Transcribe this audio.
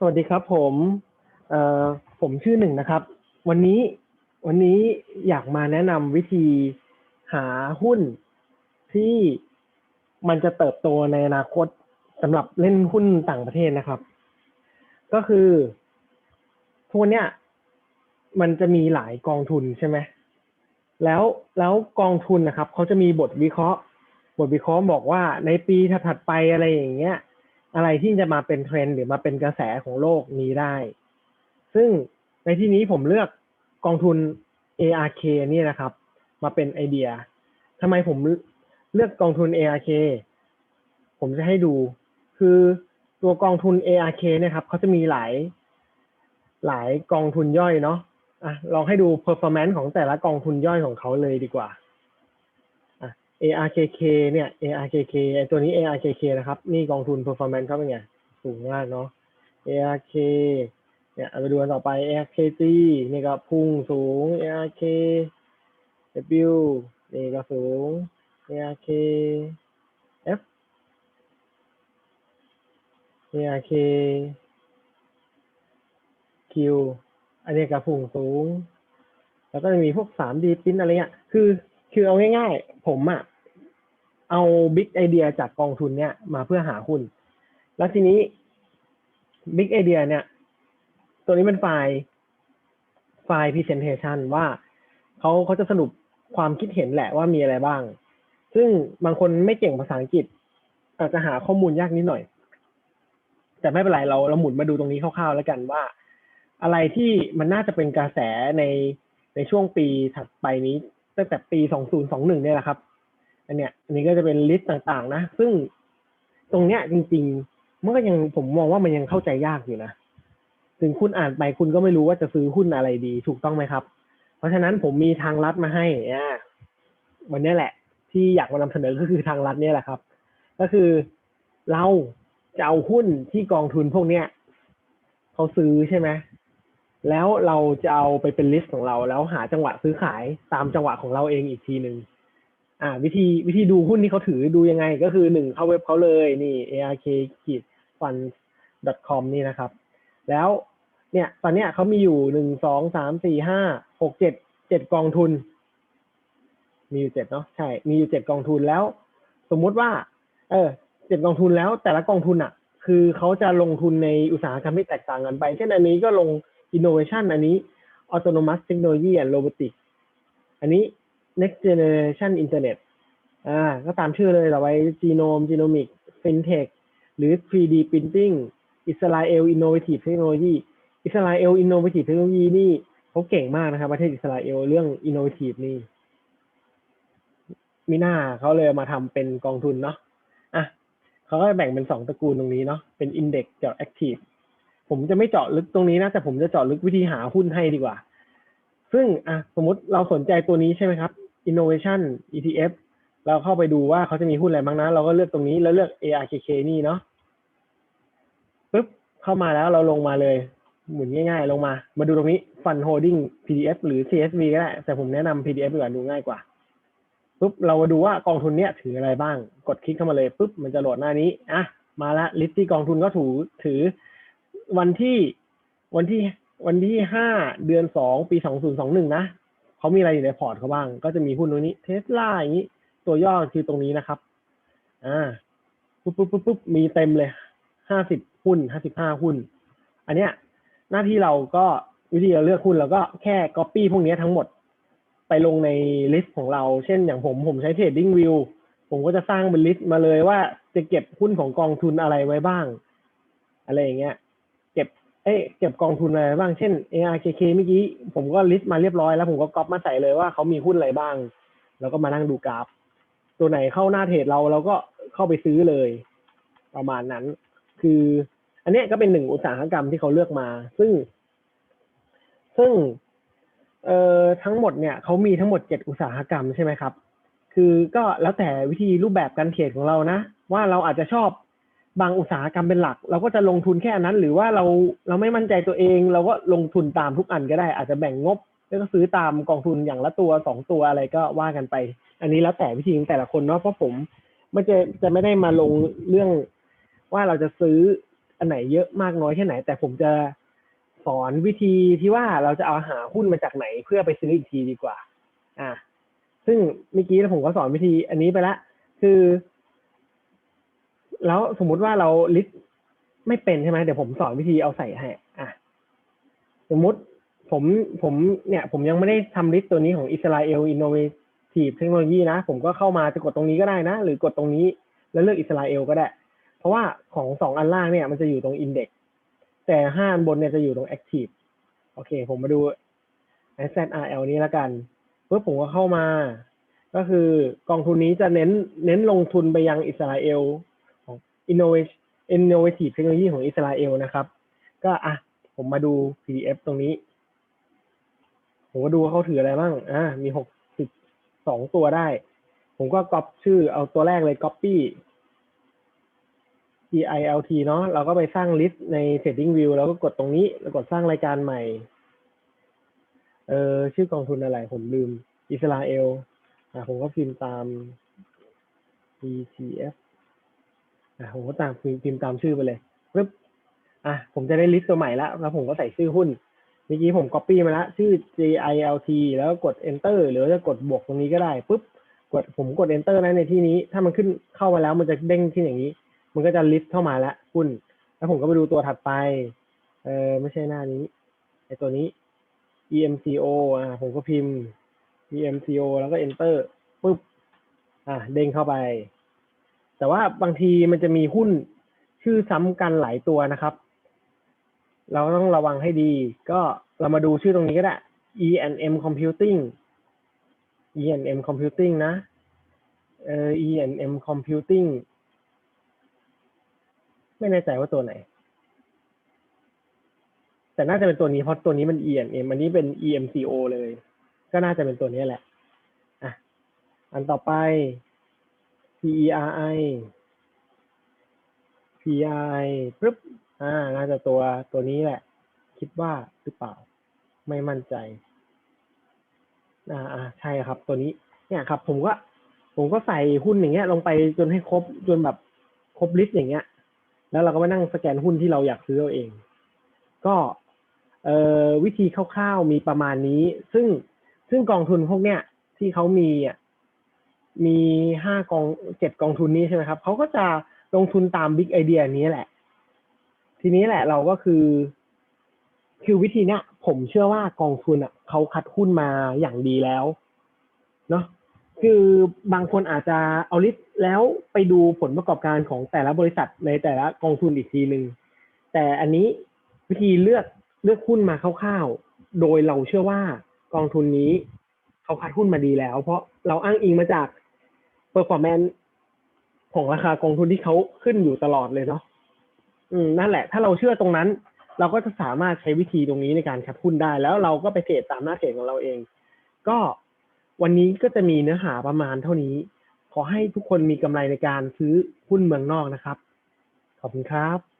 สวัสดีครับผมเอ่อผมชื่อหนึ่งนะครับ วันนี้วันนี้อยากมาแนะนำวิธีหาหุ้นที่มันจะเติบโตในอนาคตสำหรับเล่นหุ้นต่างประเทศนะครับ ก็คือทุกวันเนี้ยมันจะมีหลายกองทุนใช่ไหมแล้วแล้วกองทุนนะครับเขาจะมีบทวิเคราะห์ บทวิเคราะห์บอกว่าในปีถัดๆไปอะไรอย่างเงี้ย อะไรที่จะมาเป็นเทรนด์หรือมาเป็นกระแสของโลกนี้ได้ ซึ่งในที่นี้ผมเลือกกองทุน ARK เนี่ยนะครับ มาเป็นไอเดียทำไมผมเลือกกองทุน ARK ผมจะให้ดู คือตัวกองทุน ARK เนี่ยครับเขาจะมีหลายหลายกองทุนย่อยเนาะอะลองให้ดู performance ของแต่ละกองทุนย่อยของเขาเลยดีกว่า ARKK เนี่ย ARKK ไอตัวนี้ ARKK นะครับ นี่กองทุน performance เขาเป็นไง สูงมากเนาะ ARK เนี่ยเอาไปดูกันต่อไป ARKG นี่ก็พุ่งสูง ARK W นี่ก็สูง ARK F ARK Q อันนี้ก็พุ่งสูง แล้วก็จะมีพวก 3D พิมพ์อะไรเงี้ย คือ คือเอาง่ายๆ ผมอะเอาบิ๊กไอเดียจากกองทุนเนี้ยมาเพื่อหาหุ้น แล้วทีนี้บิ๊กไอเดียเนี่ย ตัวนี้เป็นไฟล์ไฟล์ presentation ว่าเขาเขาจะสรุปความคิดเห็นแหละว่ามีอะไรบ้าง ซึ่งบางคนไม่เก่งภาษาอังกฤษ อาจจะหาข้อมูลยากนิดหน่อย แต่ไม่เป็นไรเราเราหมุนมาดูตรงนี้คร่าวๆแล้วกันว่า อะไรที่มันน่าจะเป็นกระแสในในช่วงปีถัดไปนี้ ตั้งแต่ปี 2021 เนี่ยแหละครับ อันเนี้ย อันนี้ก็จะเป็นลิสต์ต่างๆ นะ ซึ่งตรงเนี้ยจริงๆ มันก็ยังผมมองว่ามันยังเข้าใจยากอยู่นะ ถึงคุณอ่านไปคุณก็ไม่รู้ว่าจะซื้อหุ้นอะไรดี ถูกต้องไหมครับ เพราะฉะนั้นผมมีทางลัดมาให้อ่าวันนี้แหละ ที่อยากมานำเสนอก็คือทางลัดเนี่ยแหละครับ ก็คือเราจะเอาหุ้นที่กองทุนพวกเนี้ยเขาซื้อใช่ไหม แล้วเราจะเอาไปเป็นลิสต์ของเรา แล้วหาจังหวะซื้อขายตามจังหวะของเราเองอีกทีหนึ่งอ่า วิธีวิธีดูหุ้นที่เขาถือดูยังไง ก็คือหนึ่งเข้าเว็บเขาเลยนี่ ark ขีด fund com นี่นะครับ แล้วเนี่ยตอนเนี้ยเขามีอยู่หนึ่งสองสามสี่ห้าหกเจ็ดเจ็ดกองทุน มีอยู่เจ็ดเนาะใช่ มีอยู่เจ็ดกองทุนแล้ว สมมุติว่า เออเจ็ดกองทุนแล้วแต่ละกองทุนอะ คือเขาจะลงทุนในอุตสาหกรรมที่แตกต่างกันไป เช่นอันนี้ก็ลง innovation อันนี้ autonomous technology and robotics อันนี้ next generation internet อ่าก็ตามชื่อเลยเราไว้ genome genomic fintech หรือ 3D printing Israel innovative technology Israel innovative technology นี่เขาเก่งมากนะครับ ประเทศอิสราเอลเรื่อง innovative นี่มีหน้าเขาเลยมาทำเป็นกองทุนเนาะอะเขาก็แบ่งเป็นสองตระกูลตรงนี้เนาะเป็น index กับ active ผมจะไม่เจาะลึกตรงนี้นะแต่ผมจะเจาะลึกวิธีหาหุ้นให้ดีกว่า ซึ่งอะสมมติเราสนใจตัวนี้ใช่ไหมครับ innovation ETF เราเข้าไปดูว่าเขาจะมีหุ้นอะไรบ้างนะ เราก็เลือกตรงนี้แล้วเลือก ARKK นี่เนาะปุ๊บเข้ามาแล้วเราลงมาเลย หมุนง่ายๆ ลงมา มาดูตรงนี้ Fund Holding PDF หรือ CSV ก็ได้ แต่ผมแนะนำ PDF ดีกว่าดูง่ายกว่าปุ๊บเรามาดูว่ากองทุนเนี้ยถืออะไรบ้าง กดคลิกเข้ามาเลยปุ๊บมันจะโหลดหน้านี้อะมาละลิสต์ที่กองทุนก็ถือถือ วันที่วันที่วันที่ห้าเดือนสองปีสองศูนย์สองหนึ่งนะเขามีอะไรอยู่ในพอร์ตเขาบ้าง ก็จะมีหุ้นตัวนี้เทสลาอย่างนี้ ตัวย่อคือตรงนี้นะครับ อ่าปุ๊บปุ๊บปุ๊บปุ๊บมีเต็มเลยห้าสิบหุ้นห้าสิบห้าหุ้น อันเนี้ย หน้าที่เราก็วิธีเราเลือกหุ้นเราก็แค่ Copy พวกนี้ทั้งหมดไปลงในลิสต์ของเรา เช่นอย่างผมผมใช้ Trading View ผมก็จะสร้างเป็นลิสต์มาเลยว่าจะเก็บหุ้นของกองทุนอะไรไว้บ้าง อะไรอย่างเงี้ย เอ้ยเก็บกองทุนอะไรบ้าง เช่น ARKK เมื่อกี้ผมก็ลิสต์มาเรียบร้อยแล้วผมก็ก๊อปมาใส่เลยว่าเขามีหุ้นอะไรบ้าง แล้วก็มานั่งดูกราฟ ตัวไหนเข้าหน้าเทรดเราเราก็เข้าไปซื้อเลย ประมาณนั้น คือ อันนี้ก็เป็นหนึ่งอุตสาหกรรมที่เขาเลือกมา ซึ่ง ซึ่งเอ่อทั้งหมดเนี่ยเขามีทั้งหมดเจ็ดอุตสาหกรรมใช่ไหมครับ คือก็แล้วแต่วิธีรูปแบบการเทรดของเรานะ ว่าเราอาจจะชอบ บางอุตสาหกรรมเป็นหลัก เราก็จะลงทุนแค่นั้น หรือว่าเราเราไม่มั่นใจตัวเอง เราก็ลงทุนตามทุกอันก็ได้ อาจจะแบ่งงบแล้วก็ซื้อตามกองทุนอย่างละตัวสองตัวอะไรก็ว่ากันไป อันนี้แล้วแต่วิธีของแต่ละคนเนาะเพราะผมไม่จะจะไม่ได้มาลงเรื่องว่าเราจะซื้ออันไหนเยอะมากน้อยแค่ไหน แต่ผมจะสอนวิธีที่ว่าเราจะเอาหาหุ้นมาจากไหนเพื่อไปซื้ออีกทีดีกว่า อ่า ซึ่งเมื่อกี้ผมก็สอนวิธีอันนี้ไปละ คือ แล้วสมมุติว่าเราลิสต์ไม่เป็นใช่ไหมเดี๋ยวผมสอนวิธีเอาใส่ให้อะสมมุติผมผมเนี่ย ผมยังไม่ได้ทำลิสต์ตัวนี้ของ Israel Innovative Technology นะ ผมก็เข้ามาจะกดตรงนี้ก็ได้นะ หรือกดตรงนี้แล้วเลือกอิสราเอลก็ได้ เพราะว่าของสองอันล่างเนี่ยมันจะอยู่ตรง Index แต่ห้าอันบนเนี่ยจะอยู่ตรง Active โอเค ผมมาดู SZRL นี้แล้วกันเพื่อผมก็เข้ามา ก็คือกองทุนนี้จะเน้นเน้นลงทุนไปยังอิสราเอลของ Innovation Innovative Technology ของอิสราเอลนะครับ ก็อะผมมาดู PDF ตรงนี้ ผมก็ดูว่าเขาถืออะไรบ้างอ่ามีหกสิบสองตัวได้ ผมก็ก๊อปชื่อเอาตัวแรกเลย copy EILT เนาะเราก็ไปสร้างลิสต์ใน Trading View แล้วก็กดตรงนี้ แล้วกดสร้างรายการใหม่ เออชื่อกองทุนอะไร ผมลืม อิสราเอล อะผมก็พิมพ์ตาม ETF อะผมก็ตามพิมพ์ตามชื่อไปเลยปึ๊บอะผมจะได้ลิสต์ตัวใหม่แล้วแล้วผมก็ใส่ชื่อหุ้นเมื่อกี้ผม copy มาแล้วชื่อ JILT แล้วกด enter หรือจะกดบวกตรงนี้ก็ได้ปุ๊บกดผมกด enter นะในที่นี้ ถ้ามันขึ้นเข้ามาแล้วมันจะเด้งขึ้นอย่างนี้ มันก็จะลิสต์เข้ามาแล้วหุ้น แล้วผมก็ไปดูตัวถัดไป เออไม่ใช่หน้านี้ไอตัวนี้ EMCO อ่าผมก็พิมพ์ EMCO แล้วก็ enter ปุ๊บอ่าเด้งเข้าไป แต่ว่าบางทีมันจะมีหุ้นชื่อซ้ำกันหลายตัวนะครับ เราต้องระวังให้ดี ก็เรามาดูชื่อตรงนี้ก็ได้ E&M Computing E&M Computing นะ เออ E&M Computing ไม่แน่ใจว่าตัวไหน แต่น่าจะเป็นตัวนี้เพราะตัวนี้มัน E&M อันนี้เป็น EMCO เลย ก็น่าจะเป็นตัวนี้แหละ อะ อันต่อไป PERI PRI ปึ๊บ อ่า น่าจะตัวตัวนี้แหละ คิดว่าหรือเปล่า ไม่มั่นใจ อ่าอ่าใช่ครับ ตัวนี้ เนี่ยครับ ผมก็ ผมก็ใส่หุ้นอย่างเงี้ย ลงไปจนให้ครบ จนแบบครบลิสต์อย่างเงี้ย แล้วเราก็มานั่งสแกนหุ้นที่เราอยากซื้อเอาเอง ก็เอ่อวิธีคร่าวๆมีประมาณนี้ ซึ่งซึ่งกองทุนพวกเนี้ยที่เขามีอะ มีห้ากองเจ็ดกองทุนนี้ใช่ไหมครับเขาก็จะลงทุนตามบิ๊กไอเดียนี้แหละ ทีนี้แหละเราก็คือ คือวิธีเนี้ยผมเชื่อว่ากองทุนอะเขาคัดหุ้นมาอย่างดีแล้วเนาะคือบางคนอาจจะเอาลิสต์แล้วไปดูผลประกอบการของแต่ละบริษัทในแต่ละกองทุนอีกทีหนึ่งแต่อันนี้วิธีเลือกเลือกหุ้นมาคร่าวๆ โดยเราเชื่อว่ากองทุนนี้เขาคัดหุ้นมาดีแล้ว เพราะเราอ้างอิงมาจาก performance ของราคากองทุนที่เขาขึ้นอยู่ตลอดเลยเนาะอืมนั่นแหละ ถ้าเราเชื่อตรงนั้น เราก็จะสามารถใช้วิธีตรงนี้ในการคัดหุ้นได้ แล้วเราก็ไปเทรดตามหน้าเทรดของเราเอง ก็วันนี้ก็จะมีเนื้อหาประมาณเท่านี้ ขอให้ทุกคนมีกำไรในการซื้อหุ้นเมืองนอกนะครับ ขอบคุณครับ